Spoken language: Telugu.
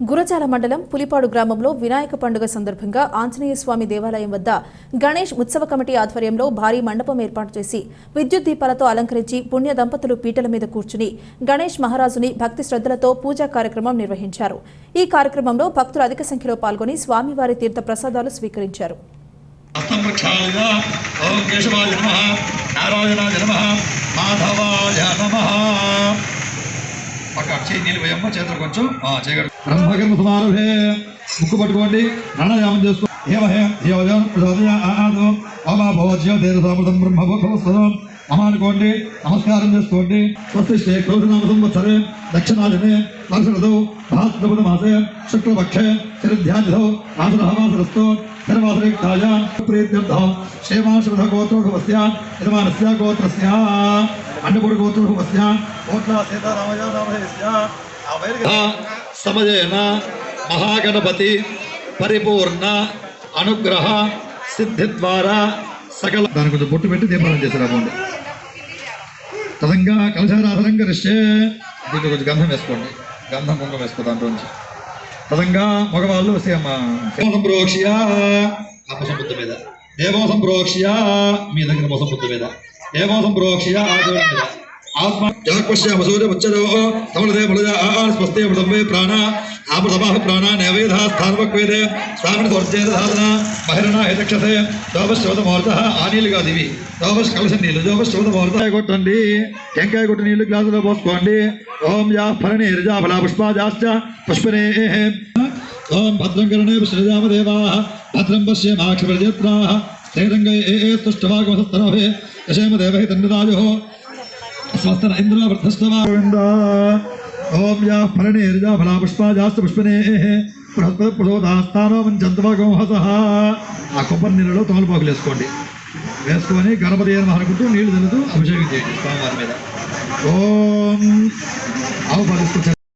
గురజాల మండలం పులిపాడు గ్రామంలో వినాయక పండుగ సందర్భంగా ఆంజనేయ స్వామి దేవాలయం వద్ద గణేష్ ఉత్సవ కమిటీ ఆధ్వర్యంలో భారీ మండపం ఏర్పాటు చేసి విద్యుత్ దీపాలతో అలంకరించి పుణ్య దంపతులు పీటల మీద కూర్చుని గణేష్ మహారాజుని భక్తి శ్రద్ధలతో పూజా కార్యక్రమం నిర్వహించారు. ఈ కార్యక్రమంలో భక్తులు అధిక సంఖ్యలో పాల్గొని స్వామివారి తీర్థ ప్రసాదాలు స్వీకరించారు. చేతులు కొంచెం చేయగలరు బ్రహ్మకర్మ సమారభే ముక్కు పట్టుకోండి. ప్రాణాయామం చేసుకో. ఏమహే యోజన ప్రచోదయ ఆదు ఓమా భవజ్యో బ్రహ్మ భవస్వరం అమ అనుకోండి. నమస్కారం చేసుకోండి. స్వస్తి శ్రీ క్రోధనామ సంవత్సరే దక్షిణాదినే వర్షరథౌ భాద్రపద మాసే శుక్లపక్షే శరధ్యాధిధౌ ఆసురహమాసరస్తో ధర్మాసరిక్తాయ ప్రీత్యర్థం క్షేమాశ్రధ గోత్రోభవస్య యజమానస్య గోత్రస్య అన్నపూడి గోత్రోభవస్య కోట్ల సీతారామయ సమయేన మహాగణపతి పరిపూర్ణ అనుగ్రహ సిద్ధి ద్వారా సకల దాని కొంచెం బొట్టు పెట్టి దీపాలను చేశారు అమ్మండి తదంగా కలశారాధనం కరిస్తే దీంట్లో కొంచెం గంధం వేసుకోండి. గంధం కుంగం వేసుకో దాంట్లోంచి తదంగా మగవాళ్ళు సేమ సంప్రోక్ష్య అపసంబుద్ధ మీద. దేవో సంప్రోక్ష్య మీ దగ్గర మొసంబుద్ధ మీద. దేవో సంప్రోక్ష్య ఆ దేవుడి మీద. ఆత్మ జాగ్వశ్య వసూర్య వచ్చరో తమలదే బలజ ఆ స్వస్తే మృతంబే ప్రాణ ఆపసమాహ ప్రాణ నైవేద స్థానవక్వేదే స్వామిని వర్జేద సాధన మహిరణ హేతక్షసే దోపశోధ ముహూర్త ఆ నీళ్ళుగా దివి దోపశ కలస నీళ్ళు దోపశోధ ముహూర్త కొట్టండి టెంకాయ కొట్టి నీళ్లు గ్లాసులో పోసుకోండి ఓం యా ఫలనే రిజా ఫలా పుష్పాజాశ్చ పుష్పనే ఓం భద్రం కరణే శ్రీరామదేవా భద్రం పశ్యేమాక్షప్రజత్రా స్థిరంగ ఏ ఏ స్తుష్టవాగమస్తనోహే యశేమదేవహి తండ్రిరాజో స్వస్తన ఇంద్ర వృద్ధస్తవా ఓం యా ఫలనే రిజా పుష్పనే బృహస్పతి ప్రసోదాస్థానో మంచంతవాగోహస ఆ కొబ్బరి నీళ్ళలో తోలుపోకలు వేసుకోండి వేసుకొని గణపతి అని అనుకుంటూ నీళ్ళు తిరుగుతూ అభిషేకం చేయండి స్వామివారి మీద. ఓం. ఆవు